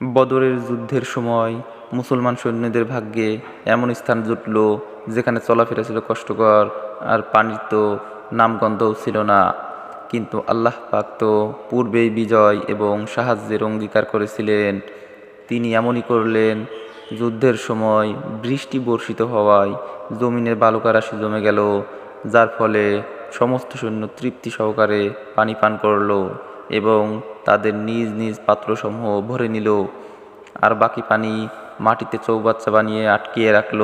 বদরের যুদ্ধের সময় মুসলমান সৈন্যদের ভাগ্যে এমন স্থান জুটল যেখানে চলাফেরা ছিল কষ্টকর আর পানির তো নামগন্ধও ছিল না। কিন্তু আল্লাহ পাক তো পূর্বেই বিজয় এবং সাহায্যের অঙ্গীকার করেছিলেন। তিনি এমনই করলেন, যুদ্ধের সময় বৃষ্টি বর্ষিত হওয়ায় জমিনের বালুকা রাশি জমে গেল, যার ফলে সমস্ত সৈন্য তৃপ্তি সহকারে পানি পান করল। এবং তাদের নিজ নিজ পাত্রসমূহ ভরে নিল, আর বাকি পানি মাটিতে চৌবাচ্চা বানিয়ে আটকিয়ে রাখল।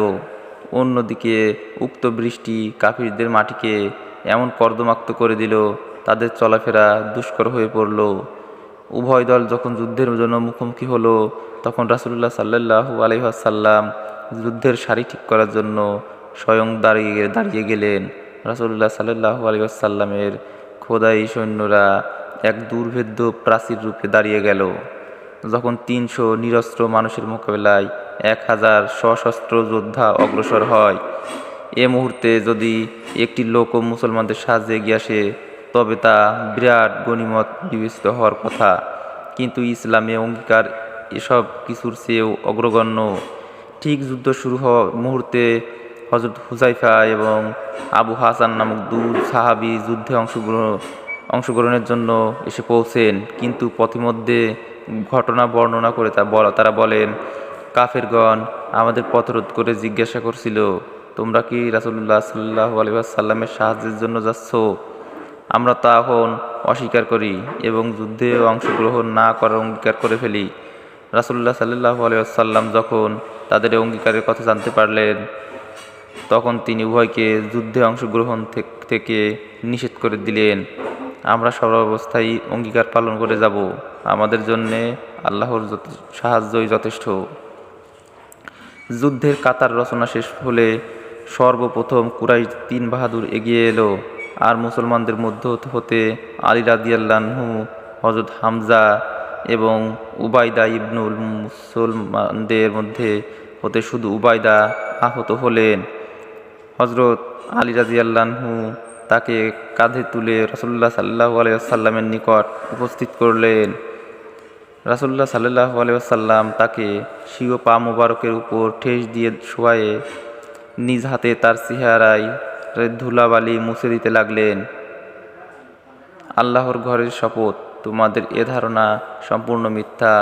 অন্যদিকে উক্ত বৃষ্টি কাফিরদের মাটিকে এমন কর্দমাক্ত করে দিল, তাদের চলাফেরা দুষ্কর হয়ে পড়ল। উভয় দল যখন যুদ্ধের জন্য মুখোমুখি হলো, তখন রাসুল্লাহ সাল্লাহু আলহাসাল্লাম যুদ্ধের সারি ঠিক করার জন্য স্বয়ং দাঁড়িয়ে দাঁড়িয়ে গেলেন। রাসুল্লাহ সাল্লাহু আলহাসাল্লামের খোদাই সৈন্যরা এক দুর্ভেদ্য প্রাচীর রূপে দাঁড়িয়ে গেল। যখন তিনশো নিরস্ত্র মানুষের মোকাবেলায় এক হাজার সশস্ত্র যোদ্ধা অগ্রসর হয়, এ মুহূর্তে যদি একটি লোকও মুসলমানদের সাহায্যে এগিয়ে আসে, তবে তা বিরাট গণিমত বিবেচিত হওয়ার কথা। কিন্তু ইসলামে অঙ্গীকার এসব কিছুর চেয়েও অগ্রগণ্য। ঠিক যুদ্ধ শুরু হওয়ার মুহূর্তে হজরত হুজাইফা এবং আবু হাসান নামক দু সাহাবি যুদ্ধে অংশগ্রহণ অংশগ্রহণের জন্য এসে পৌঁছেন, কিন্তু পথিমধ্যে ঘটনা বর্ণনা করে তা বলা, তারা বলেন, কাফেরগণ আমাদের পথরোধ করে জিজ্ঞাসা করছিল, তোমরা কি রাসুল্লাহ সাল্লাহ আলিবাসাল্লামের সাহায্যের জন্য যাচ্ছ? আমরা তা এখন অস্বীকার করি এবং যুদ্ধে অংশগ্রহণ না করার অঙ্গীকার করে ফেলি। রাসুল্লাহ সাল্লাহ আলিয়াল্লাম যখন তাদের অঙ্গীকারের কথা জানতে পারলেন, তখন তিনি উভয়কে যুদ্ধে অংশগ্রহণ থেকে নিষেধ করে দিলেন। আমরা সর্বাবস্থায় অঙ্গীকার পালন করে যাব। আমাদের জন্যে আল্লাহর সাহায্যই যথেষ্ট। যুদ্ধের কাতার রচনা শেষ হলে সর্বপ্রথম কুরাই তিন বাহাদুর এগিয়ে এলো। আর মুসলমানদের মধ্য হতে আলী রাদিয়াল্লাহু হজরত হামজা এবং উবায়দা ইবনুল মুসলমানদের মধ্যে হতে শুধু উবায়দা আহত হলেন। হজরত আলী রাজিয়াল্লাহু তাকে কাঁধে তুলে রসুল্লাহ সাল্লাহ আলাইসাল্লামের নিকট উপস্থিত করলেন। রাসুল্লাহ সাল্লাহ আলাইসাল্লাম তাকে শিও পা মোবারকের উপর ঠেস দিয়ে শোয়ায়ে নিজ হাতে তার চেহারায় ধুলাবালি মুছে দিতে লাগলেন। আল্লাহর ঘরের শপথ, তোমাদের এ ধারণা সম্পূর্ণ মিথ্যা।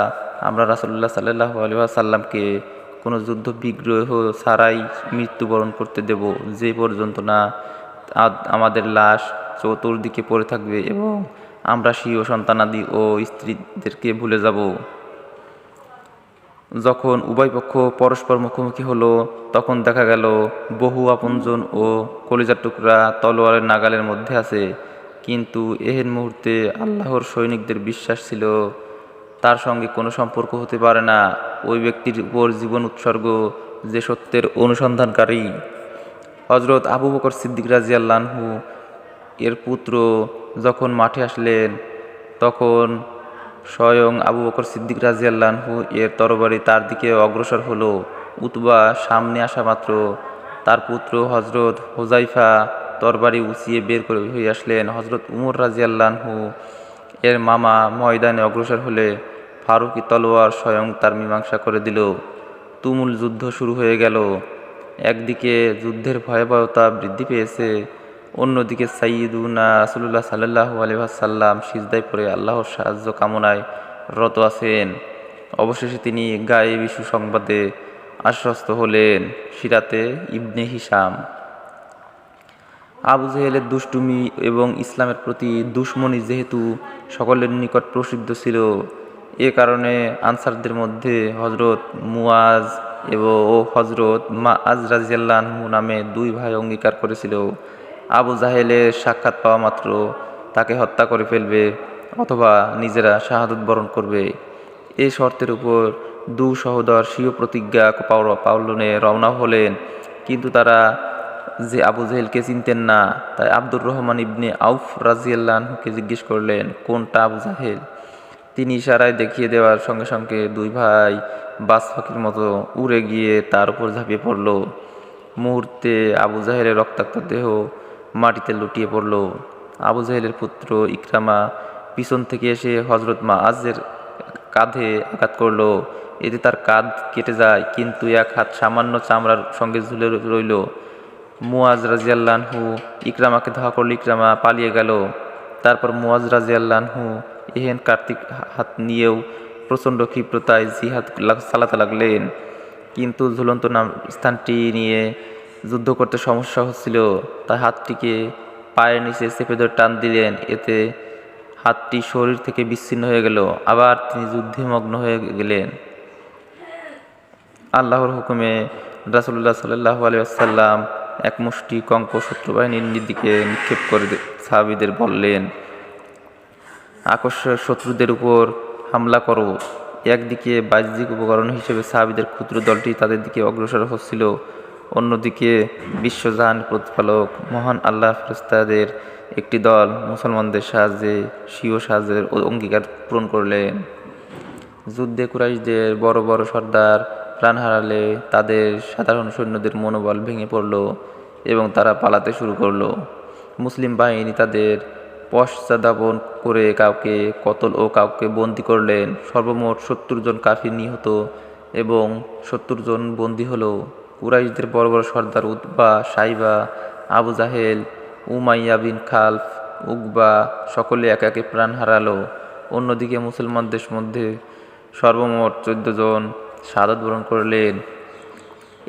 আমরা রাসুল্লাহ সাল্লাহ আলহাসাল্লামকে কোনো যুদ্ধ বিগ্রহ ছাড়াই মৃত্যুবরণ করতে দেব, যে পর্যন্ত না আমাদের লাশ চতুর্দিকে পড়ে থাকবে এবং আমরা স্বীয় সন্তানাদি ও স্ত্রীদেরকে ভুলে যাব। যখন উভয় পক্ষ পরস্পর মুখোমুখি হলো, তখন দেখা গেল বহু আপনজন ও কলিজার টুকরা তলোয়ারের নাগালের মধ্যে আছে। কিন্তু এহেন মুহূর্তে আল্লাহর সৈনিকদের বিশ্বাস ছিল, তার সঙ্গে কোনো সম্পর্ক হতে পারে না। ওই ব্যক্তির উপর জীবন উৎসর্গ, যে সত্যের অনুসন্ধানকারী। হজরত আবু বকর সিদ্দিক রাজিয়াল্লাহু এর পুত্র যখন মাঠে আসলেন, তখন স্বয়ং আবু বকর সিদ্দিক রাজিয়াল্লাহু এর তরবারি তার দিকে অগ্রসর হলো। উতবা সামনে আসা মাত্র তার পুত্র হজরত হোজাইফা তরবারি উঁচিয়ে বের করে হয়ে আসলেন। হজরত উমর রাজিয়াল্লাহু এর মামা ময়দানে অগ্রসর হলে ফারুকি তলোয়ার স্বয়ং তার মীমাংসা করে দিল। তুমুল যুদ্ধ শুরু হয়ে গেল। একদিকে যুদ্ধের ভয়াবহতা বৃদ্ধি পেয়েছে, অন্যদিকে সাইয়দুনা রাসুল্লাহ সাল্লাহ আলহাসাল্লাম সিজদায় পড়ে আল্লাহর সাহায্য কামনায় রত আছেন। অবশেষে তিনি গায়ে বিশু সংবাদে আশ্বস্ত হলেন, সিরাতে ইবনে হিসাম আবু জেহেলের দুষ্টুমি এবং ইসলামের প্রতি দুশ্মনী যেহেতু সকলের নিকট প্রসিদ্ধ ছিল, এ কারণে আনসারদের মধ্যে হজরত মুয়াজ এবং ও হজরত মা আজ রাজিয়াল্লাহু নামে দুই ভাই অঙ্গীকার করেছিল। আবু জাহেলের সাক্ষাৎ পাওয়া মাত্র তাকে হত্যা করে ফেলবে অথবা নিজেরা শাহাদত বরণ করবে। এই শর্তের উপর দু সহোদর স্বীয় প্রতিজ্ঞা পাওয়া পাউলনে রওনা হলেন। কিন্তু তারা যে আবু জাহেলকে চিনতেন না, তাই আব্দুর রহমান ইবনে আউফ রাজিয়াল্লাহকে জিজ্ঞেস করলেন, কোনটা আবু জাহেল? তিনি ইশারায় দেখিয়ে দেওয়ার সঙ্গে সঙ্গে দুই ভাই বাস ফাঁকির মতো উড়ে গিয়ে তার উপর ঝাঁপিয়ে পড়ল। মুহূর্তে আবু জাহেলের রক্তাক্ত দেহ মাটিতে লুটিয়ে পড়ল। আবু জাহেলের পুত্র ইকরামা পিছন থেকে এসে হজরত মা আজের কাঁধে আঘাত করল। এতে তার কাঁধ কেটে যায়, কিন্তু এক হাত সামান্য চামড়ার সঙ্গে ঝুলে রইল। মুয়াজ রাজিয়াল্লাহু ইকরামাকে ধাওয়া করল। ইকরামা পালিয়ে গেল। তারপর মুয়াজ রাজিয়াল্লাহু এহেন কার্তিক হাত নিয়েও প্রচণ্ড ক্ষিপ্রতায় জিহাদ চালাতে লাগলেন। কিন্তু ঝুলন্ত নাম স্থানটি নিয়ে যুদ্ধ করতে সমস্যা হচ্ছিল। তাই হাতটিকে পায়ের নিচে চেপে ধরে টান দিলেন। এতে হাতটি শরীর থেকে বিচ্ছিন্ন হয়ে গেল। আবার তিনি যুদ্ধে মগ্ন হয়ে গেলেন। আল্লাহর হুকুমে রাসুল্লাহ সাল্লাহ আলিয়াল্লাম এক মুষ্টি কঙ্ক শত্রু বাহিনীর দিকে নিক্ষেপ করে সাহাবীদের বললেন আকস্মিক শত্রুদের উপর হামলা করো। একদিকে বাহ্যিক উপকরণ হিসেবে সাহাবিদের ক্ষুদ্র দলটি তাদের দিকে অগ্রসর হচ্ছিল, অন্যদিকে বিশ্বজাহান প্রতিপালক, মহান আল্লাহ ফেরেশতাদের একটি দল মুসলমানদের সাহায্যে স্বীয় সাহায্যের অঙ্গীকার পূরণ করলেন। যুদ্ধে কুরাইশদের বড় বড় সর্দার প্রাণ হারালে তাদের সাধারণ সৈন্যদের মনোবল ভেঙে পড়ল এবং তারা পালাতে শুরু করল। মুসলিম বাহিনী তাদের পশ্চাদাপন করে কাউকে কতল ও কাউকে বন্দি করলেন, সর্বমোট সত্তর জন কাফির নিহত এবং সত্তর জন বন্দী হলো। কুরাইশদের বড় বড় সর্দার উতবা, সাইবা, আবু জাহেল, উমাইয়া বিন খালফ, উকবা সকলে একে একে প্রাণ হারালো। অন্যদিকে মুসলমানদের মধ্যে সর্বমোট চোদ্দ জন শাহাদত বরণ করলেন।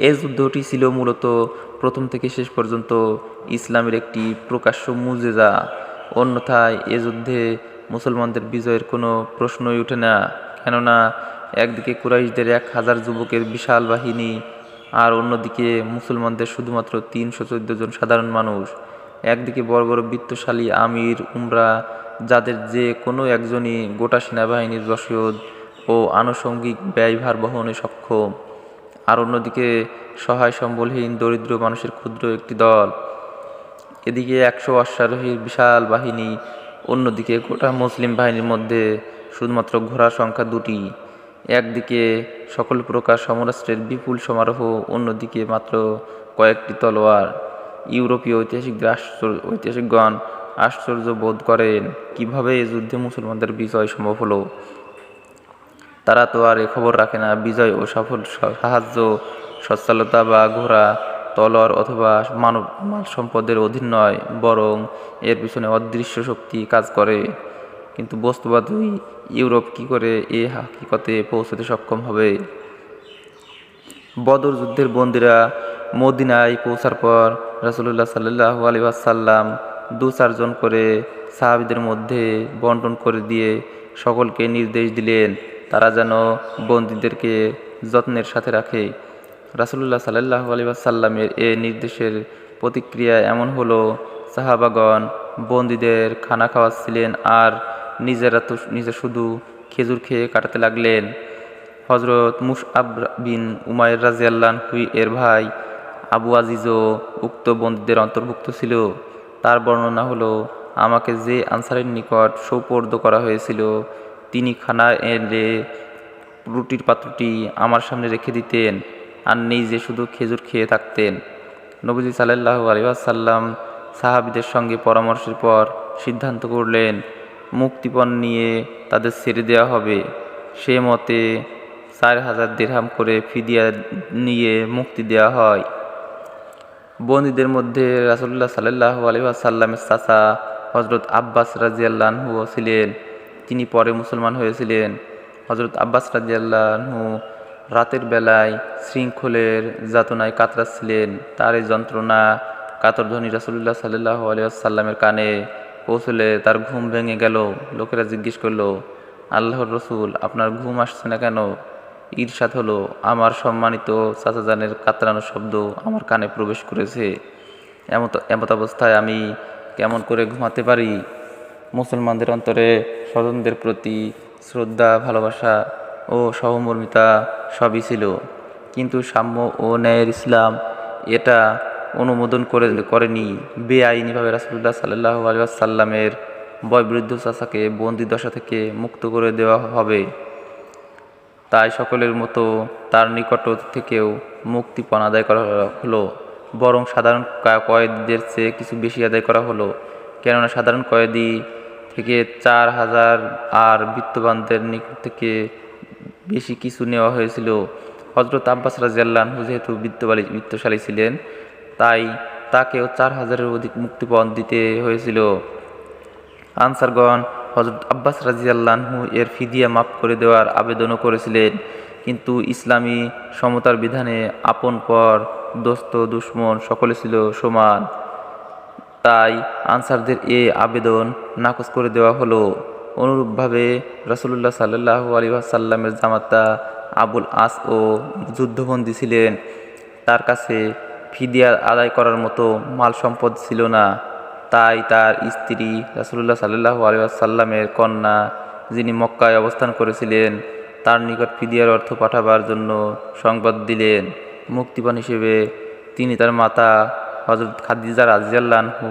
এই যুদ্ধটি ছিল মূলত প্রথম থেকে শেষ পর্যন্ত ইসলামের একটি প্রকাশ্য মুজেজা। অন্যথায় এ যুদ্ধে মুসলমানদের বিজয়ের কোনো প্রশ্নই ওঠে না। কেননা, একদিকে কুরাইশদের এক হাজার যুবকের বিশাল বাহিনী, আর অন্যদিকে মুসলমানদের শুধুমাত্র তিনশো চোদ্দ জন সাধারণ মানুষ। একদিকে বড় বড় বিত্তশালী আমির, উমরা, যাদের যে কোনো একজনই গোটা সেনাবাহিনীর রসদ ও আনুষঙ্গিক ব্যয়ভার বহনে সক্ষম। আর অন্যদিকে সহায় সম্বলহীন দরিদ্র মানুষের ক্ষুদ্র একটি দল। এদিকে একশো অশ্বারোহীর বিশাল বাহিনী, অন্যদিকে গোটা মুসলিম বাহিনীর মধ্যে শুধুমাত্র ঘোড়ার সংখ্যা দুটি। একদিকে সকল প্রকার সমরাষ্ট্রের বিপুল সমারোহ, অন্যদিকে মাত্র কয়েকটি তলোয়ার। ইউরোপীয় ঐতিহাসিকদের আশ্চর্য ঐতিহাসিকগণ আশ্চর্য বোধ করেন, কীভাবে এই যুদ্ধে মুসলমানদের বিজয় সম্ভব হলো? তারা তো আর এ খবর রাখে না, বিজয় ও সফল সাহায্য, সচ্ছলতা বা ঘোড়া তলোয়ার অথবা মানব মাল সম্পদের অধীন নয়, বরং এর পিছনে অদৃশ্য শক্তি কাজ করে। কিন্তু বস্তুবাদী ইউরোপ কি করে এ হাকিকতে পৌঁছতে সক্ষম হবে? বদর যুদ্ধের বন্দিরা মদিনায় পৌঁছার পর রাসুলুল্লাহ সাল্লাহ আলী আসাল্লাম দু চারজন করে সাহাবিদের মধ্যে বন্টন করে দিয়ে সকলকে নির্দেশ দিলেন, তারা যেন বন্দীদেরকে যত্নের সাথে রাখে। রাসুলুল্লাহ সাল্লাহ আলী আসাল্লামের এ নির্দেশের প্রতিক্রিয়া এমন হলো, সাহাবাগণ বন্দীদের খানা খাওয়াচ্ছিলেন আর নিজেরা তো নিজে শুধু খেজুর খেয়ে কাটাতে লাগলেন। হজরত মুসআব বিন উমায়ের রাজিয়াল্লান হুই এর ভাই আবু আজিজও উক্ত বন্দীদের অন্তর্ভুক্ত ছিল। তার বর্ণনা হলো, আমাকে যে আনসারের নিকট সৌপর্দ করা হয়েছিল, তিনি খানা এনে রুটির পাত্রটি আমার সামনে রেখে দিতেন। আর নিজে শুধু খেজুর খেয়ে থাকতেন। নবীজি সাল্লাহ আলিবাসাল্লাম সাহাবিদের সঙ্গে পরামর্শের পর সিদ্ধান্ত করলেন, মুক্তিপণ নিয়ে তাদের ছেড়ে দেওয়া হবে। সে মতে চার হাজার দেড়হাম করে ফিদিয়া নিয়ে মুক্তি দেওয়া হয়। বন্দীদের মধ্যে রাসুল্লাহ সাল্লাহ আলিবাসাল্লামের চাচা হজরত আব্বাস রাজিয়াল্লাহু ছিলেন। তিনি পরে মুসলমান হয়েছিলেন। হজরত আব্বাস রাজিয়াল্লাহু রাতের বেলায় শৃঙ্খলের যাতনায় কাতরাচ্ছিলেন। তার এই যন্ত্রণা কাতরধ্বনি রাসুল্লাহ সাল্লাহ আলিয়াল্লামের কানে পৌঁছলে তার ঘুম ভেঙে গেল। লোকেরা জিজ্ঞেস করল, আল্লাহর রসুল, আপনার ঘুম আসছে না কেন? ঈর্ষাদ হলো, আমার সম্মানিত চাচাজানের কাতরানো শব্দ আমার কানে প্রবেশ করেছে। এমত এমত অবস্থায় আমি কেমন করে ঘুমাতে পারি? মুসলমানদের অন্তরে স্বজনদের প্রতি শ্রদ্ধা, ভালোবাসা ও সহমর্মিতা সবই ছিল। কিন্তু সাম্য ও ন্যায়ের ইসলাম এটা অনুমোদন করে, করেনি। বেআইনিভাবে রাসুল্লাহ সাল্লাহ আলিয়াল্লামের বয়বৃদ্ধ চাচাকে বন্দি দশা থেকে মুক্ত করে দেওয়া হবে। তাই সকলের মতো তার নিকট থেকেও মুক্তিপণ আদায় করা হলো। বরং সাধারণ কয়েদিদের চেয়ে কিছু বেশি আদায় করা হলো। কেননা সাধারণ কয়েদি থেকে চার হাজার আর বিত্তবানদের নিকট থেকে বেশি কিছু নেওয়া হয়েছিল। হজরত আব্বাস রাজিয়াল্লাহু যেহেতু বিত্তবালী, বিত্তশালী ছিলেন, তাই তাকেও চার হাজারের অধিক মুক্তিপণ দিতে হয়েছিল। আনসারগণ হজরত আব্বাস রাজিয়াল্লাহু এর ফিদিয়া মাফ করে দেওয়ার আবেদনও করেছিলেন, কিন্তু ইসলামী সমতার বিধানে আপন পর দোস্ত দুশ্মন সকলে ছিল সমান। তাই আনসারদের এ আবেদন নাকচ করে দেওয়া হলো। অনুরূপভাবে রাসূলুল্লাহ সাল্লাহ আলী জামাতা আবুল আস ও যুদ্ধবন্দী ছিলেন। তার কাছে ফিদিয়া আদায় করার মতো মাল সম্পদ ছিল না। তাই তার স্ত্রী রাসূলুল্লাহ সাল্লাহ আলী সাল্লামের কন্যা, যিনি মক্কায় অবস্থান করেছিলেন, তার নিকট ফিদিয়ার অর্থ পাঠাবার জন্য সংবাদ দিলেন। মুক্তিপণ হিসেবে তিনি তার মাতা হজরত খাদিজা রাজিয়াল্লাহু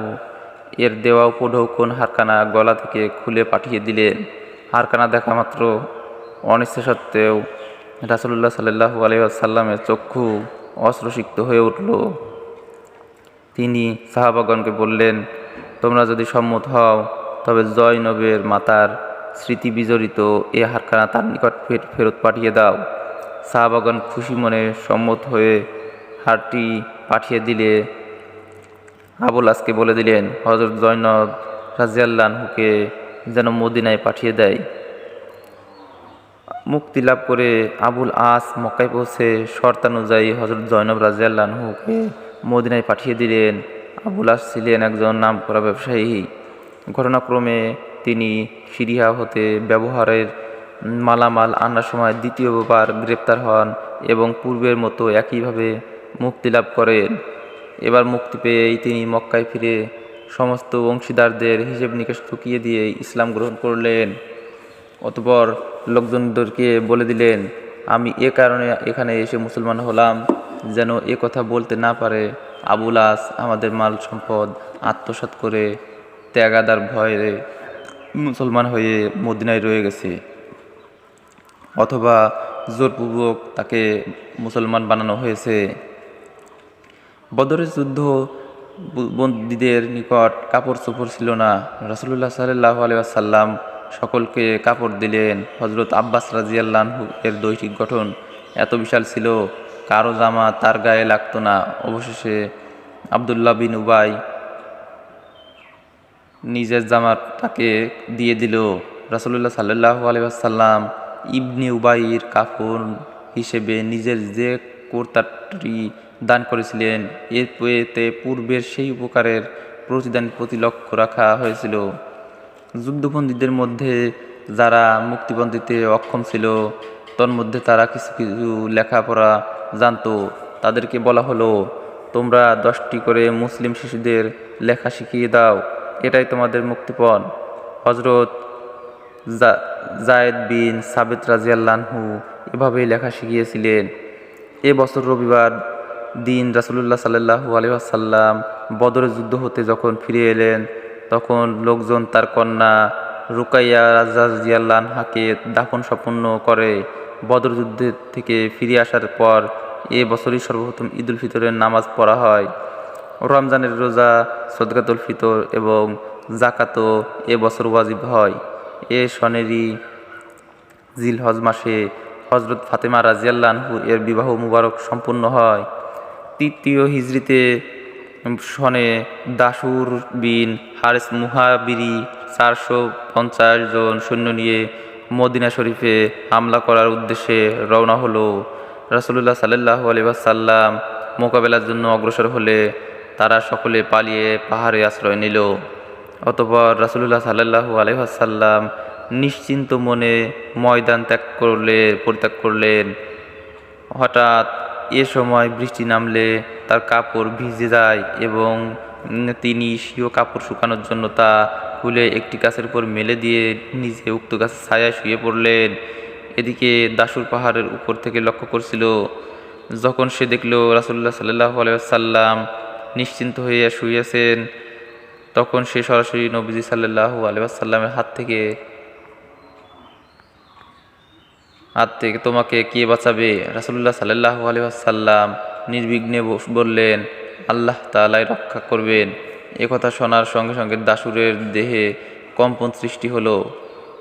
এর দেওয়া উপঢৌকন হারকানা গলা থেকে খুলে পাঠিয়ে দিলেন হারকানা দেখা মাত্র অনিচ্ছা সত্ত্বেও রাসুলুল্লাহ সাল্লাহু আলহামের চক্ষু অস্ত্রসিক্ত হয়ে উঠল। তিনি সাহাবাগণকে বললেন, তোমরা যদি সম্মত হও, তবে জয়নবের মাতার স্মৃতি বিজড়িত এ হারখানা তার নিকট ফের ফেরত পাঠিয়ে দাও। সাহাবাগণ খুশি মনে সম্মত হয়ে হারটি পাঠিয়ে দিলে। আবুল আসকে বলে দিলেন হজরত জৈনব রাজিয়াল্লাহুকে যেন মদিনায় পাঠিয়ে দেয়। মুক্তি লাভ করে আবুল আস মক্কায় পৌঁছে শর্তানুযায়ী হজরত জৈনব রাজিয়াল্লাহুকে মদিনায় পাঠিয়ে দিলেন। আবুল আস ছিলেন একজন নামকরা ব্যবসায়ী। ঘটনাক্রমে তিনি সিরিয়া হতে ব্যবহারের মালামাল আনার সময় দ্বিতীয়বার গ্রেপ্তার হন এবং পূর্বের মতো একইভাবে মুক্তি লাভ করেন। এবার মুক্তি পেয়েই তিনি মক্কায় ফিরে সমস্ত অংশীদারদের হিসেব নিকেশ ঠুকিয়ে দিয়ে ইসলাম গ্রহণ করলেন। অতপর লোকজনদেরকে বলে দিলেন, আমি এ কারণে এখানে এসে মুসলমান হলাম যেন এ কথা বলতে না পারে। আবুল আস আমাদের মাল সম্পদ আত্মসাৎ করে ত্যাগাদার ভয়ে মুসলমান হয়ে মদিনায় রয়ে গেছে। অথবা জোরপূর্বক তাকে মুসলমান বানানো হয়েছে। বদরের যুদ্ধ বন্দীদের নিকট কাপড় চোপড় ছিল না। রসুল্লাহ সাল্লাহ আলিয়াসাল্লাম সকলকে কাপড় দিলেন। হজরত আব্বাস রাজিয়াল্লাহু এর দৈহিক গঠন এত বিশাল ছিল, কারও জামা তার গায়ে লাগতো না। অবশেষে আবদুল্লাহ বিন উবাই নিজের জামা তাকে দিয়ে দিল। রাসুল্লাহ সাল্লাহ আলিয়াসাল্লাম ইবনি উবাইয়ের কাফন হিসেবে নিজের যে কর্তাটি দান করেছিলেন। এতে পূর্বের সেই উপকারের প্রতিদান প্রতি লক্ষ্য রাখা হয়েছিল। যুদ্ধবন্দীদের মধ্যে যারা মুক্তিপণ দিতে অক্ষম ছিল, তন্মধ্যে তারা কিছু কিছু লেখাপড়া জানতো। তাদেরকে বলা হলো, তোমরা দশটি করে মুসলিম শিশুদের লেখা শিখিয়ে দাও। এটাই তোমাদের মুক্তিপণ। হজরত জায়েদ বিন সাবেত রাজিয়াল্লাহু এভাবেই লেখা শিখিয়েছিলেন। এ বছর রবিবার দিন রাসুলুল্লাহ সাল্লাহু আলহাসাল্লাম বদরের যুদ্ধ হতে যখন ফিরে এলেন, তখন লোকজন তার কন্যা রুকাইয়া রাজিয়াল্লাহাকে দাফন সম্পন্ন করে বদর যুদ্ধের থেকে ফিরে আসার পর এ বছরই সর্বপ্রথম ঈদুল ফিতরের নামাজ পড়া হয়। রমজানের রোজা, সদকাতুল ফিতর এবং জাকাতও এ বছর ওয়াজিব হয়। এ সনেরই জিল হজ মাসে হজরত ফাতেমা রাজিয়াল্লাহু এর বিবাহ মুবারক সম্পূর্ণ হয়। তৃতীয় হিজড়িতে সনে দাসুর বিন হারেস মুহাবিরি চারশো পঞ্চাশ জন সৈন্য নিয়ে মদিনা শরীফে হামলা করার উদ্দেশ্যে রওনা হলো। রাসুলুল্লাহ সাল্লাহ আলিবাসাল্লাম মোকাবেলার জন্য অগ্রসর হলে তারা সকলে পালিয়ে পাহাড়ে আশ্রয় নিল। অতপর রাসুলুল্লাহ সাল্লাহু আলহাসাল্লাম নিশ্চিন্ত মনে ময়দান ত্যাগ করলে পরিত্যাগ করলেন। হঠাৎ সময় বৃষ্টি নামলে তার কাপড় ভিজে যায় এবং তিনি স্বীয় কাপড় শুকানোর জন্য তা খুলে একটি গাছের উপর মেলে দিয়ে নিজে উক্ত গাছের ছায়ায় শুয়ে পড়লেন। এদিকে দাসুর পাহাড়ের উপর থেকে লক্ষ্য করছিল, যখন সে দেখল রাসুল্লাহ সাল্লাহ আলাইসাল্লাম নিশ্চিন্ত হয়ে শুয়েছেন তখন সে সরাসরি নবীজি সাল্লাহ আলিয়াসাল্লামের হাত থেকে হাত থেকে তোমাকে কে বাঁচাবে? রাসুল্লাহ সাল্লাহ আলিয়াসাল্লাম নির্বিঘ্নে বললেন, আল্লাহ তালাই রক্ষা করবেন। একথা শোনার সঙ্গে সঙ্গে দাসুরের দেহে কম্পন সৃষ্টি হলো,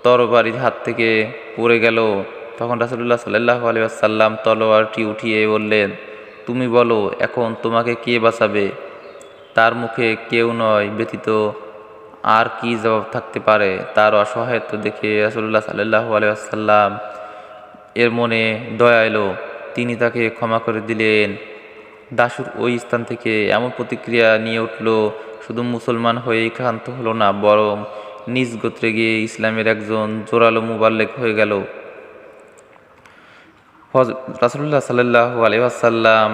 তরবারির হাত থেকে পড়ে গেল। তখন রাসুলুল্লাহ সাল্লাহ আলিয়াসাল্লাম তলোয়ারটি উঠিয়ে বললেন, তুমি বলো, এখন তোমাকে কে বাঁচাবে? তার মুখে কেউ নয় ব্যতীত আর কি জবাব থাকতে পারে? তার অসহায়ত্ব দেখে রাসুল্লাহ সাল্লাহ আলিয়াসাল্লাম এর মনে দয়া এলো। তিনি তাকে ক্ষমা করে দিলেন। দাসুর ওই স্থান থেকে এমন প্রতিক্রিয়া নিয়ে উঠল, শুধু মুসলমান হয়েই ক্ষান্ত হলো না, বরং নিজ গোত্রে গিয়ে ইসলামের একজন জোরালো মুবাল্লেক হয়ে গেল। রাসুল্লাহ সাল্লাহ আলহাসাল্লাম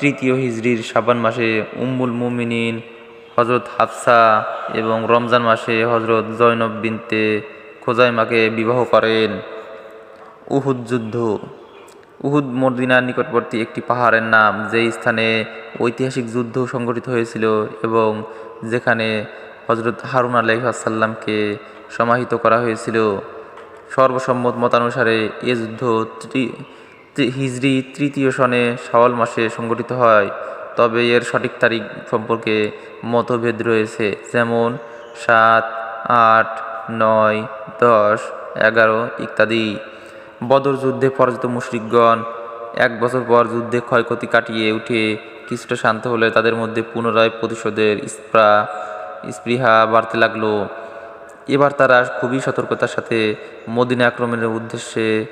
তৃতীয় হিজড়ির সাবান মাসে উম্মুল মুমিনিন হজরত হাফসা এবং রমজান মাসে হজরত জয়নব বিনতে খোজাইমাকে বিবাহ করেন। উহুদ যুদ্ধ। উহুদ মদিনার নিকটবর্তী একটি পাহাড়ের নাম, যেই স্থানে ঐতিহাসিক যুদ্ধ সংঘটিত হয়েছিল এবং যেখানে হজরত হারুন আলাইসাল্লামকে সমাহিত করা হয়েছিল। সর্বসম্মত মতানুসারে এ যুদ্ধ হিজরি তৃতীয় সনে শাওয়াল মাসে সংঘটিত হয়। তবে এর সঠিক তারিখ সম্পর্কে মতভেদ রয়েছে। যেমন সাত, আট, নয়, দশ, এগারো ইত্যাদি। বদর যুদ্ধে পরাজিত মুশরিকগণ এক বছর পর যুদ্ধে ক্ষয়ক্ষতি কাটিয়ে উঠে কিছুটা শান্ত হলে তাদের মধ্যে পুনরায় প্রতিশোধের স্প্রা, স্পৃহা বাড়তে লাগল। এবার তারা খুবই সতর্কতার সাথে মদিনা আক্রমণের উদ্দেশ্যে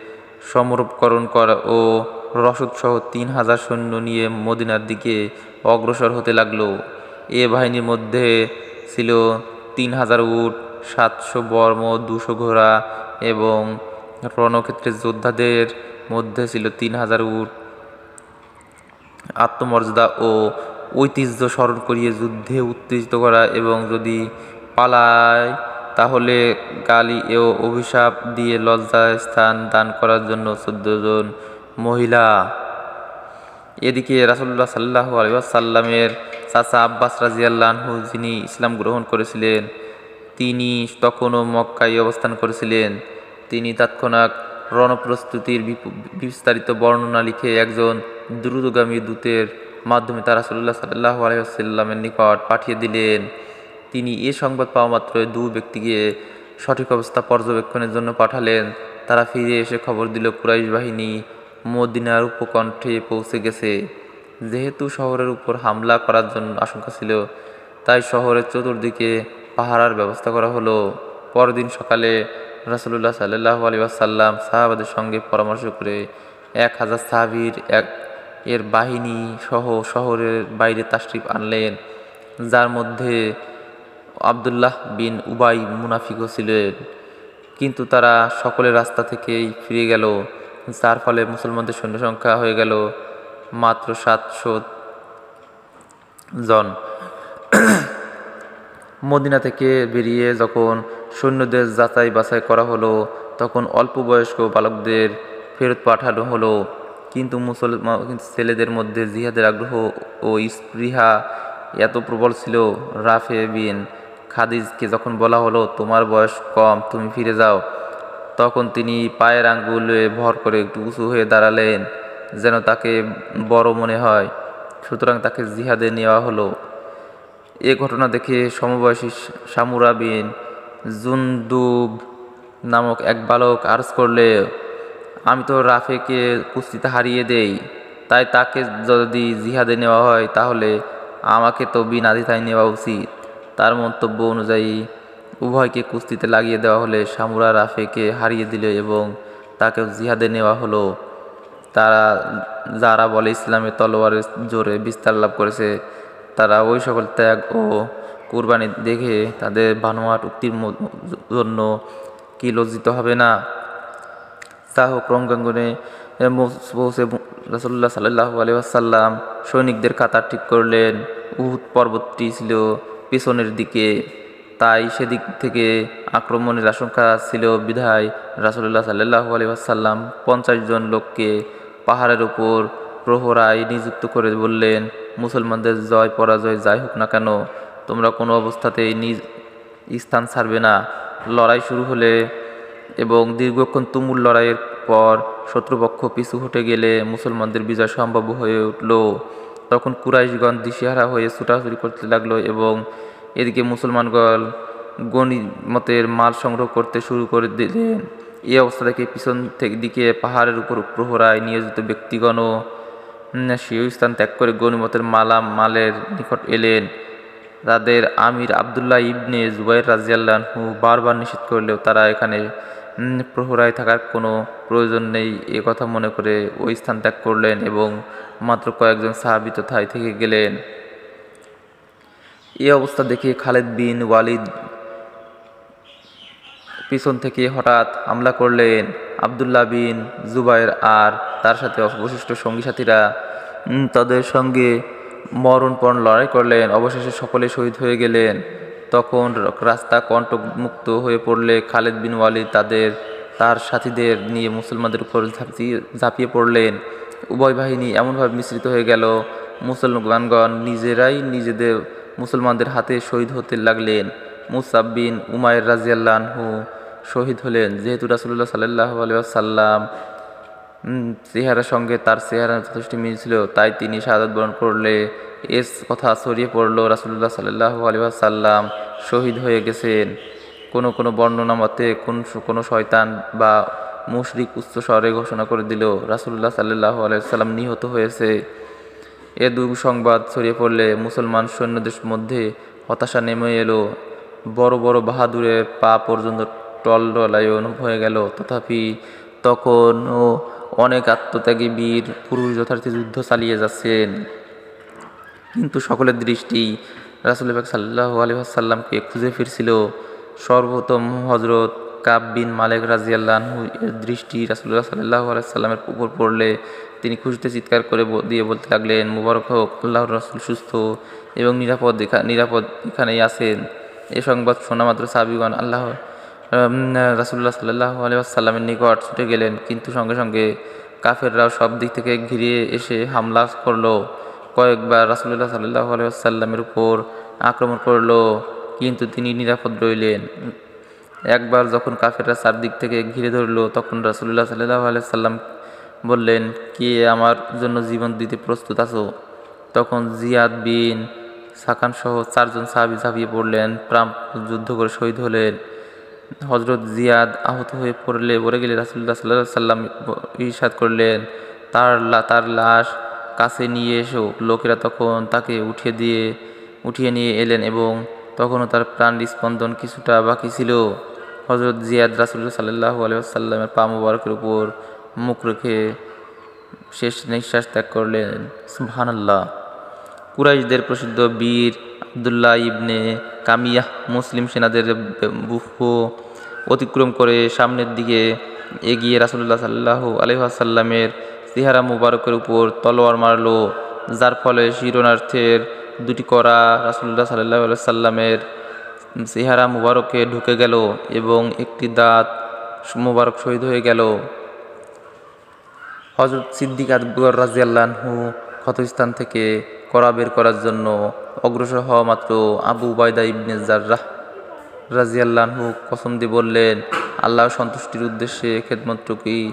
সমরূপকরণ করা ও রসদসহ তিন হাজার সৈন্য নিয়ে মদিনার দিকে অগ্রসর হতে লাগল। এ বাহিনীর মধ্যে ছিল তিন হাজার উট, সাতশো বর্ম, দুশো ঘোড়া এবং রণক্ষেত্রের যোদ্ধাদের মধ্যে ছিল তিন হাজার উট। আত্মমর্যাদা ও ঐতিহ্য স্মরণ করিয়ে যুদ্ধে উত্তেজিত করা এবং যদি পালায়, তাহলে গালি ও অভিশাপ দিয়ে লজ্জায় স্থান দান করার জন্য চোদ্দ জন মহিলা। এদিকে রাসুল্লাহ সাল্লাহ আলিয়াসাল্লামের চাচা আব্বাস রাজিয়াল্লাহু যিনি ইসলাম গ্রহণ করেছিলেন, তিনি তখনও মক্কায় অবস্থান করেছিলেন। তিনি তৎক্ষণাৎ রণপ্রস্তুতির বিস্তারিত বর্ণনা লিখে একজন দ্রুতগামী দূতের মাধ্যমে তারা রাসুল্লাহ সাল্লাহ আলহামের নিকট পাঠিয়ে দিলেন। তিনি এ সংবাদ পাওয়া মাত্র দু ব্যক্তিকে সঠিক অবস্থা পর্যবেক্ষণের জন্য পাঠালেন। তারা ফিরে এসে খবর দিল, কুরাইশ বাহিনী মদিনার উপকণ্ঠে পৌঁছে গেছে। যেহেতু শহরের উপর হামলা করার জন্য আশঙ্কা ছিল, তাই শহরের চতুর্দিকে পাহারার ব্যবস্থা করা হলো। পরদিন সকালে রাসুলুল্লাহ সাল্লাহ আলী আসাল্লাম সাহাবাদের সঙ্গে পরামর্শ করে এক হাজার সাহাবির এক এর বাহিনী সহ শহরের বাইরে তাশরিফ আনলেন, যার মধ্যে আবদুল্লাহ বিন উবাই মুনাফিকও ছিলেন। কিন্তু তারা সকলের রাস্তা থেকেই ফিরে গেল, যার ফলে মুসলমানদের সৈন্য সংখ্যা হয়ে গেল মাত্র সাতশো জন। মদিনা থেকে বেরিয়ে যখন সৈন্যদের যাচাই বাছাই করা হলো। তখন অল্প বয়স্ক বালকদের ফেরত পাঠানো হলো। কিন্তু মুসলমান ছেলেদের মধ্যে জিহাদের আগ্রহ ও স্পৃহা এত প্রবল ছিল। রাফে বিন খাদিজকে যখন বলা হলো, তোমার বয়স কম, তুমি ফিরে যাও। তখন তিনি পায়ের আঙ্গুলে ভর করে একটু উঁচু হয়ে দাঁড়ালেন, যেন তাকে বড় মনে হয়। সুতরাং তাকে জিহাদে নেওয়া হলো। এ ঘটনা দেখে সমবয়সী সামুরা বিন জুনদুব নামক এক বালক আর্জ করলে, আমি তো রাফেকে কুস্তিতে হারিয়ে দেই, তাই তাকে যদি জিহাদে নেওয়া হয়, তাহলে আমাকে তো বিনা দ্বিধায় নেওয়া উচিত। তার মন্তব্য অনুযায়ী, উভয়কে কুস্তিতে লাগিয়ে দেওয়া হলে সামুরা রাফেকে হারিয়ে দিল এবং তাকে জিহাদে নেওয়া হলো। তারা, যারা বলে ইসলামে তলোয়ারের জোরে বিস্তার লাভ করেছে, তারা ওই সকল ত্যাগ ও কুরবানি দেখে তাদের ভানুয়াট উক্তির জন্য কি লজ্জিত হবে না? তা হোক রঙ্গাঙ্গনে পৌঁছে রসল্লাহ সাল্লাহ আলিয়াসাল্লাম সৈনিকদের কাতার ঠিক করলেন। উহুদ পর্বতটি ছিল পেছনের দিকে, তাই সেদিক থেকে আক্রমণের আশঙ্কা ছিল বিধায় রাসুল্লাহ সাল্লাহ আলিয়াসাল্লাম পঞ্চাশ জন লোককে পাহাড়ের উপর প্রহরায় নিযুক্ত করে বললেন, মুসলমানদের জয় পরাজয় যাই হোক না কেন তোমরা কোনো অবস্থাতেই নিজ স্থান ছাড়বে না। লড়াই শুরু হলে এবং দীর্ঘক্ষণ তুমুল লড়াইয়ের পর শত্রুপক্ষ পিছু হটে গেলে মুসলমানদের বিজয় সম্ভব হয়ে উঠল। তখন কুরাইশগণ দিশেহারা হয়ে ছুটাছুটি করতে লাগল এবং এদিকে মুসলমানগণ গণিমতের মাল সংগ্রহ করতে শুরু করে দিলেন এই অবস্থা থেকে পিছন থেকে দিকে পাহাড়ের উপর প্রহরায় নিয়োজিত ব্যক্তিগণও সেই স্থান ত্যাগ করে গণিমতের মালা মালের নিকট এলেন। তাদের আমির আবদুল্লাহ ইবনে জুবাইর রাজিয়াল্লাহু বারবার নিষেধ করলেও তারা এখানে প্রহরায় থাকার কোনো প্রয়োজন নেই। এ কথা মনে করে ওই স্থান ত্যাগ করলেন এবং মাত্র কয়েকজন সাহাবি তথায় থেকে গেলেন। এই অবস্থা দেখে খালেদ বিন ওয়ালিদ পিছন থেকে হঠাৎ হামলা করলেন। আবদুল্লাহ বিন জুবাইর আর তার সাথে অবশিষ্ট সঙ্গী সাথীরা তাদের সঙ্গে মরণপণ লড়াই করলেন, অবশেষে সকলে শহীদ হয়ে গেলেন। তখন রাস্তা কণ্ঠমুক্ত হয়ে পড়লে খালেদ বিন ওয়ালিদ তাদের, তার সাথীদের নিয়ে মুসলমানদের উপর ঝাঁপিয়ে পড়লেন। উভয় বাহিনী এমনভাবে মিশ্রিত হয়ে গেল, মুসলমানগণ নিজেরাই নিজেদের, মুসলমানদের হাতে শহীদ হতে লাগলেন। মুসাব বিন উমায়ের রাজিয়াল্লাহু শহীদ হলেন, যেহেতু রাসুল্লাহ সাল্লাহ আলিয়াল্লাম চেহারার সঙ্গে তার চেহারা যথেষ্ট মিল ছিল তাই তিনি শাহাদ বরণ করলে এস কথা ছড়িয়ে পড়ল রাসুল্লাহ সাল্লাহ আলিয়াল্লাম শহীদ হয়ে গেছেন। কোনো কোনো বর্ণনা মতে কোন কোনো শয়তান বা মুশরিক উচ্চ স্বরে ঘোষণা করে দিল রাসুল্লাহ সাল্লাহ আলাইসাল্লাম নিহত হয়েছে। এ দুঃসংবাদ ছড়িয়ে পড়লে মুসলমান সৈন্যদের মধ্যে হতাশা নেমে এলো। বড় বড় বাহাদুরের পা পর্যন্ত টলডলায়ন হয়ে গেল। তথাপি তখনও অনেক আত্মত্যাগী বীর, পুরুষ যথার্থী যুদ্ধ চালিয়ে যাচ্ছেন। কিন্তু সকলের দৃষ্টি রাসুল বাক সাল্লাহ আলহাসাল্লামকে খুঁজে ফিরছিল। সর্বোত্তম হজরত কাব বিন মালেক রাজিয়াল্লাহু এর দৃষ্টি রাসুল্লাহ সাল্লাহ আলাইসাল্লামের উপর পড়লে তিনি খুশিতে চিৎকার করে দিয়ে বলতে লাগলেন, মুবারক হোক, আল্লাহর রাসুল সুস্থ এবং নিরাপদ নিরাপদ এখানেই আছেন। এ সংবাদ শোনা মাত্র সাবিগণ আল্লাহ রাসুল্লাহ সাল্লাহ আলাইসাল্লামের নিকট ছুটে গেলেন। কিন্তু সঙ্গে সঙ্গে কাফেররাও সব দিক থেকে ঘিরে এসে হামলা করল। কয়েকবার রাসুল্লাহ সাল্লাহ আলাইসাল্লামের উপর আক্রমণ করল, কিন্তু তিনি নিরাপদ রইলেন। একবার যখন কাফেররা চারদিক থেকে ঘিরে ধরলো, তখন রাসুল্লাহ সাল্লাহ আলাইসাল্লাম বললেন, কে আমার জন্য জীবন দিতে প্রস্তুত আছো? তখন জিয়াদ বিন সাকানসহ চারজন সাহাবি ঝাঁপিয়ে পড়লেন, প্রাণ যুদ্ধ করে শহীদ হলেন। হজরত জিয়াদ আহত হয়ে পড়লে পড়ে গেলে রাসুল্লাহ সাল্লাহ সাল্লাম ইরশাদ করলেন। তার তার লাশ কাছে নিয়ে এসো। লোকেরা তখন তাকে উঠিয়ে দিয়ে, উঠিয়ে নিয়ে এলেন এবং তখনও তার প্রাণ স্পন্দন কিছুটা বাকি ছিল। হজরত জিয়াদ রাসুল্লাহ সাল্লাহ আলিয়াল্লামের পা মুবারকের উপর মুখ রেখে শেষ নিঃশ্বাস ত্যাগ করলেন। সুবহানাল্লাহ। কুরাইশদের প্রসিদ্ধ বীর আবদুল্লাহ ইবনে কামিয়াহ মুসলিম সেনাদের বুহ অতিক্রম করে সামনের দিকে এগিয়ে রাসুল্লাহ সাল্লাহ আলহাসাল্লামের সিহারা মুবারকের উপর তলোয়ার মারল, যার ফলে শিরোনার্থের দুটি করা রাসুল্লাহ সাল্লাহ সাল্লামের চেহারা মুবারকে ঢুকে গেল এবং একটি দাঁত মুবারক শহীদ হয়ে গেল। হজরত সিদ্দিক আকবর রাজিয়াল্লাহু ক্ষতস্থান থেকে করা বের করার জন্য অগ্রসর হওয়া মাত্র আবু বাইদা ইবনে জার্রাহ রাজিয়াল্লাহু কসম দিয়ে বললেন, আল্লাহ সন্তুষ্টির উদ্দেশ্যে খেদমতটুকুই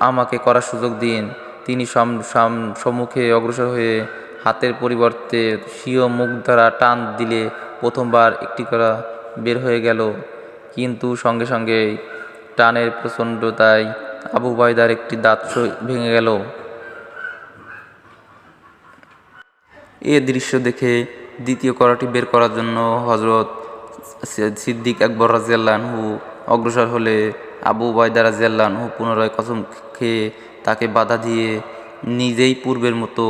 আমাকে করার সুযোগ দিন। তিনি সাম- সাম- সম্মুখে অগ্রসর হয়ে হাতের পরিবর্তে স্বীয় মুখ দ্বারা টান দিলে প্রথমবার একটি করা বের হয়ে গেল। কিন্তু সঙ্গে সঙ্গে টানের প্রচণ্ডতায় আবু বাইদার একটি দাঁত ভেঙে গেল। এ দৃশ্য দেখে দ্বিতীয় করাটি বের করার জন্য হজরত সিদ্দিক আকবর রাজিয়াল্লাহু অগ্রসর হলে আবু বাইদা রাজিয়াল্লাহু পুনরায় কসম খেয়ে তাকে বাধা দিয়ে নিজেই পূর্বের মতো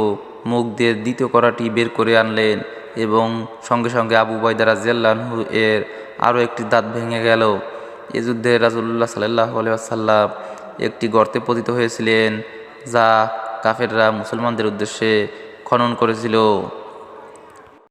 মুখ দিয়ে দ্বিতীয় করাটি বের করে আনলেন এবং সঙ্গে সঙ্গে আবু বাইদা রাজিয়াল্লাহু এর আরও একটি দাঁত ভেঙে গেল। এ যুদ্ধে রাজুল্লাহ সাল্লাহ আলিয়াল্লাম একটি গর্তে পতিত হয়েছিলেন, যা কাফেররা মুসলমানদের উদ্দেশ্যে খনন করেছিল।